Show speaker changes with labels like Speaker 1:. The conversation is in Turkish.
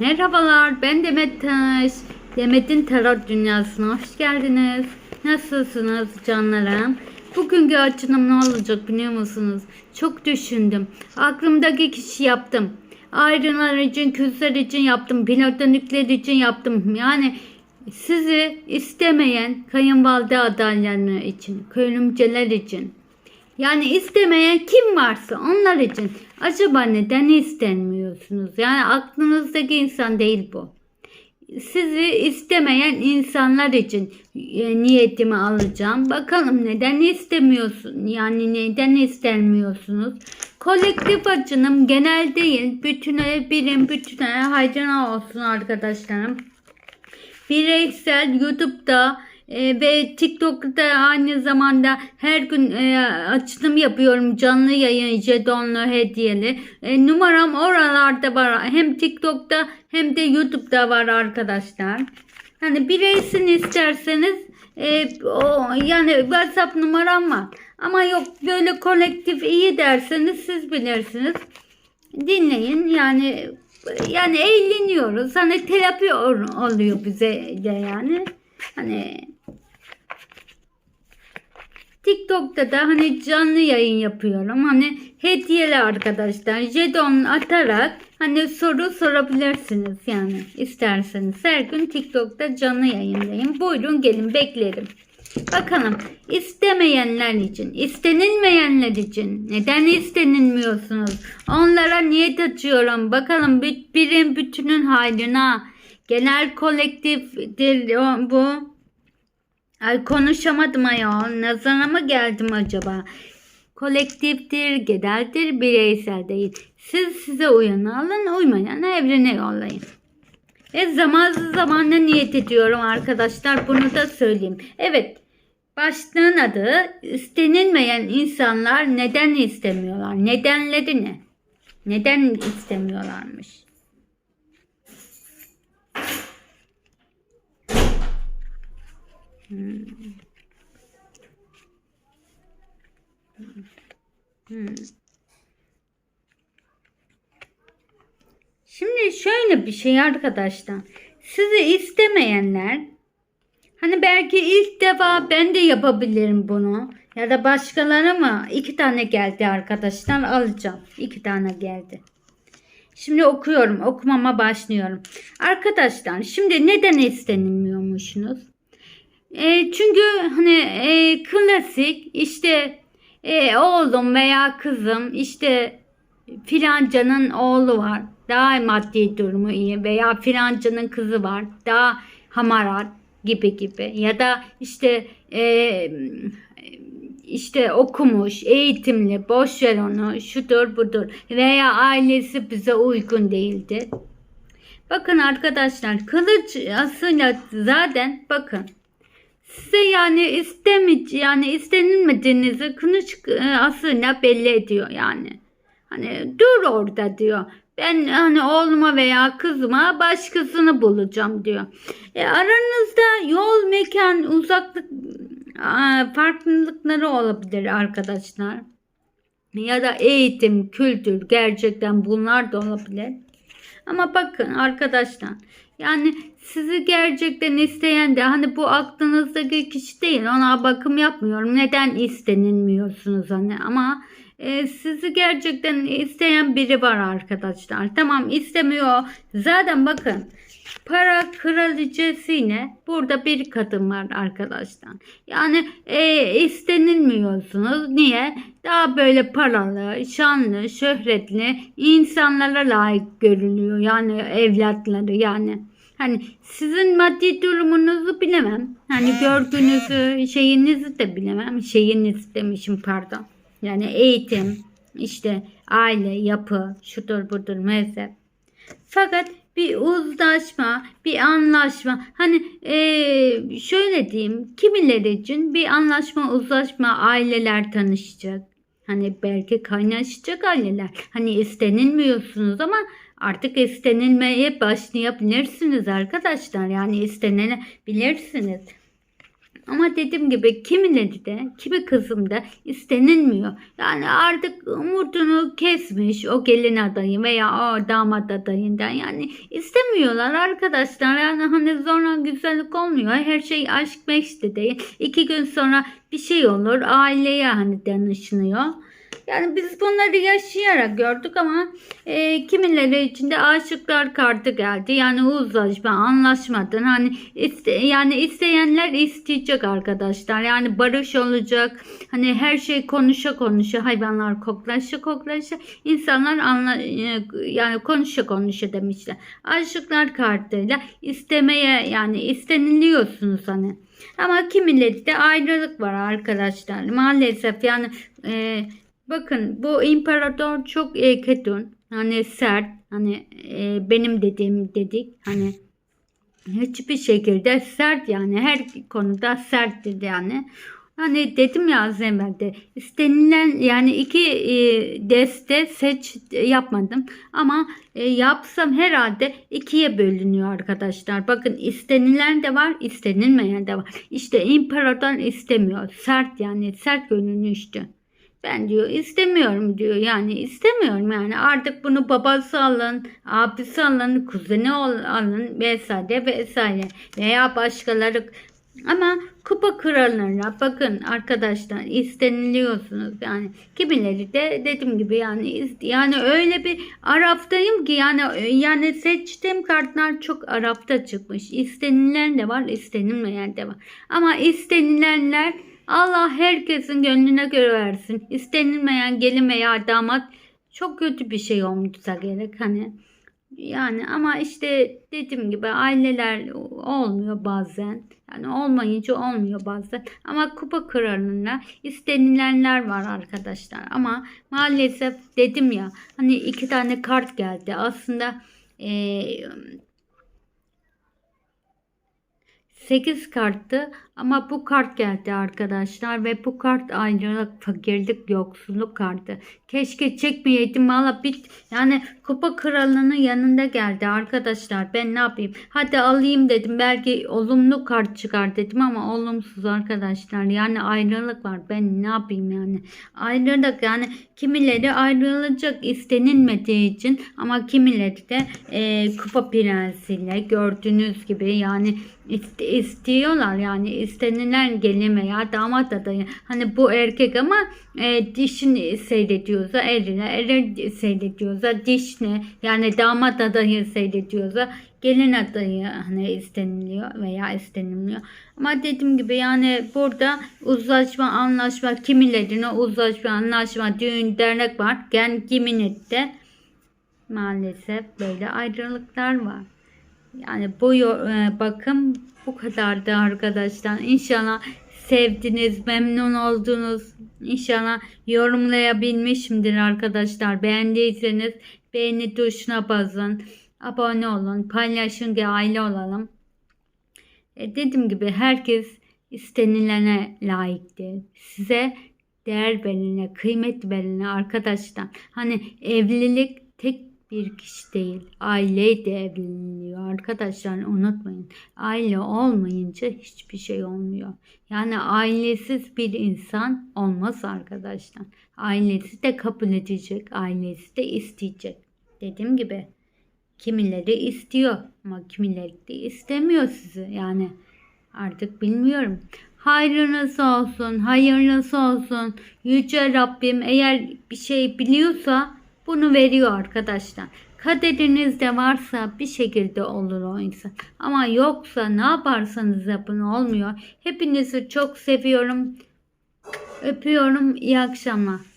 Speaker 1: Merhabalar, ben Demet Taş. Demet'in Tarot Dünyası'na hoş geldiniz. Nasılsınız canlarım? Bugünkü açılım ne olacak biliyor musunuz? Çok düşündüm. Aklımdaki kişi yaptım. Ayrılar için, küsler için yaptım. Platonikler için yaptım. Yani sizi istemeyen kayınvalide adaylarını için, köylümceler için, yani istemeyen kim varsa onlar için acaba neden istenmiyorsunuz? Yani aklınızdaki insan değil bu. Sizi istemeyen insanlar için e, niyetimi alacağım. Bakalım neden istemiyorsun? Yani neden istenmiyorsunuz? Kolektif açınım genel değil. Bütüne birim bütüne hayrına olsun arkadaşlarım bireysel YouTube'da e, ve TikTok'ta aynı zamanda her gün e, açılım yapıyorum. Canlı yayın, jetonlu, hediyeli. E, numaram oralarda var. Hem TikTok'ta hem de YouTube'da var arkadaşlar. Hani bireysini isterseniz e, o, yani WhatsApp numaram var. Ama yok böyle kolektif iyi derseniz siz bilirsiniz. Dinleyin yani yani eğleniyoruz. Hani terapi ol- oluyor bize de yani. Hani TikTok'ta da hani canlı yayın yapıyorum. Hani hediyeli arkadaşlar jeton atarak hani soru sorabilirsiniz yani isterseniz. Her gün TikTok'ta canlı yayındayım. Buyurun gelin beklerim. Bakalım istemeyenler için, istenilmeyenler için neden istenilmiyorsunuz? Onlara niyet açıyorum. Bakalım bir, birin bütünün hayrına. Genel kolektiftir bu. Ay konuşamadım ayol. Nazara mı geldim acaba? Kolektiftir, geneldir, bireysel değil. Siz size uyanı alın, uymayanı evrene yollayın. Ve zamansız zamanda niyet ediyorum arkadaşlar. Bunu da söyleyeyim. Evet. Başlığın adı istenilmeyen insanlar neden istemiyorlar? Nedenleri ne? Neden istemiyorlarmış? Hmm. Hmm. Şimdi şöyle bir şey arkadaşlar. Sizi istemeyenler hani belki ilk defa ben de yapabilirim bunu. Ya da başkaları mı? İki tane geldi arkadaşlar alacağım. İki tane geldi. Şimdi okuyorum. Okumama başlıyorum. Arkadaşlar şimdi neden istenilmiyormuşsunuz? E, çünkü hani e, klasik işte e, oğlum veya kızım işte filancanın oğlu var. Daha maddi durumu iyi veya filancanın kızı var. Daha hamarat gibi gibi ya da işte e, işte okumuş, eğitimli, boş ver onu, şudur budur veya ailesi bize uygun değildi. Bakın arkadaşlar kılıç aslında zaten bakın size yani istemici yani istenilmediğinizi kılıç e, aslında belli ediyor yani. Hani dur orada diyor. Ben hani oğluma veya kızıma başkasını bulacağım diyor. E, aranızda yol, mekan, uzaklık farklılıkları olabilir arkadaşlar. Ya da eğitim, kültür gerçekten bunlar da olabilir. Ama bakın arkadaşlar yani sizi gerçekten isteyen de hani bu aklınızdaki kişi değil ona bakım yapmıyorum. Neden istenilmiyorsunuz hani ama e, sizi gerçekten isteyen biri var arkadaşlar. Tamam istemiyor. Zaten bakın para kraliçesine burada bir kadın var arkadaşlar. Yani e, istenilmiyorsunuz. Niye? Daha böyle paralı, şanlı, şöhretli insanlara layık görünüyor. Yani evlatları yani. Hani sizin maddi durumunuzu bilemem. Hani görgünüzü, şeyinizi de bilemem. Şeyiniz demişim pardon. Yani eğitim, işte aile, yapı, şudur budur mezhep. Fakat bir uzlaşma, bir anlaşma. Hani eee, şöyle diyeyim, kimileri için bir anlaşma, uzlaşma aileler tanışacak. Hani belki kaynaşacak aileler. Hani istenilmiyorsunuz ama artık istenilmeye başlayabilirsiniz arkadaşlar. Yani istenilebilirsiniz. Ama dediğim gibi kimileri de kimi kızım da istenilmiyor. Yani artık umudunu kesmiş o gelin adayı veya o damat adayından. Yani istemiyorlar arkadaşlar. Yani hani sonra güzellik olmuyor. Her şey aşk meşte değil. İki gün sonra bir şey olur. Aileye hani danışılıyor. Yani biz bunları yaşayarak gördük ama e, kimileri için de aşıklar kartı geldi. Yani uzlaşma, anlaşmadın. Hani iste, yani isteyenler isteyecek arkadaşlar. Yani barış olacak. Hani her şey konuşa konuşa, hayvanlar koklaşa koklaşa, insanlar anla, e, yani konuşa konuşa demişler. Aşıklar kartıyla istemeye yani isteniliyorsunuz hani. Ama kimileri de ayrılık var arkadaşlar. Maalesef yani e, Bakın bu imparator çok e, ketun. Hani sert. Hani e, benim dediğim dedik. Hani hiçbir şekilde sert yani. Her konuda serttir yani. Hani dedim ya az evvel de istenilen yani iki e, deste seç yapmadım ama e, yapsam herhalde ikiye bölünüyor arkadaşlar. Bakın istenilen de var istenilmeyen de var. İşte imparator istemiyor sert yani sert görünüştü. Ben diyor istemiyorum diyor. Yani istemiyorum yani. Artık bunu babası alın, abisi alın, kuzeni alın vesaire vesaire. Veya başkaları ama kupa krallarına bakın arkadaşlar isteniliyorsunuz. Yani kimileri de dediğim gibi yani yani öyle bir Arap'tayım ki yani yani seçtiğim kartlar çok Arap'ta çıkmış. İstenilen de var istenilmeyen de var. Ama istenilenler Allah herkesin gönlüne göre versin. İstenilmeyen gelin veya damat çok kötü bir şey olmuşsa gerek hani. Yani ama işte dediğim gibi aileler olmuyor bazen. Yani olmayınca olmuyor bazen. Ama kupa kralına istenilenler var arkadaşlar. Ama maalesef dedim ya hani iki tane kart geldi. Aslında eee 8 karttı ama bu kart geldi arkadaşlar ve bu kart ayrılık, fakirlik, yoksulluk kartı. Keşke çekmeyeydim valla bit yani kupa kralının yanında geldi arkadaşlar. Ben ne yapayım? Hadi alayım dedim. Belki olumlu kart çıkar dedim ama olumsuz arkadaşlar. Yani ayrılık var. Ben ne yapayım yani? Ayrılık yani kimileri ayrılacak istenilmediği için ama kimileri de e, kupa prensiyle gördüğünüz gibi yani iste- istiyorlar yani istenilen gelin veya damat adayı. Hani bu erkek ama e, dişini seyrediyorsa erine, eri seyrediyorsa dişine yani damat adayı seyrediyorsa gelin adayı hani isteniliyor veya istenilmiyor. Ama dediğim gibi yani burada uzlaşma, anlaşma, kimilerine uzlaşma, anlaşma, düğün, dernek var. Yani kiminin de maalesef böyle ayrılıklar var. Yani bu e, bakım bu kadardı arkadaşlar. İnşallah sevdiniz, memnun oldunuz. İnşallah yorumlayabilmişimdir arkadaşlar. Beğendiyseniz beğeni tuşuna basın. Abone olun, paylaşın ki aile olalım. E, dediğim gibi herkes istenilene layıktır. Size değer verene, kıymet verene arkadaşlar. Hani evlilik tek bir kişi değil. Aile de evleniliyor arkadaşlar unutmayın. Aile olmayınca hiçbir şey olmuyor. Yani ailesiz bir insan olmaz arkadaşlar. Ailesi de kabul edecek, ailesi de isteyecek. Dediğim gibi kimileri istiyor ama kimileri de istemiyor sizi. Yani artık bilmiyorum. Hayrınız olsun, hayırlısı olsun. Yüce Rabbim eğer bir şey biliyorsa bunu veriyor arkadaşlar. Kaderinizde varsa bir şekilde olur o insan. Ama yoksa ne yaparsanız yapın olmuyor. Hepinizi çok seviyorum. Öpüyorum. İyi akşamlar.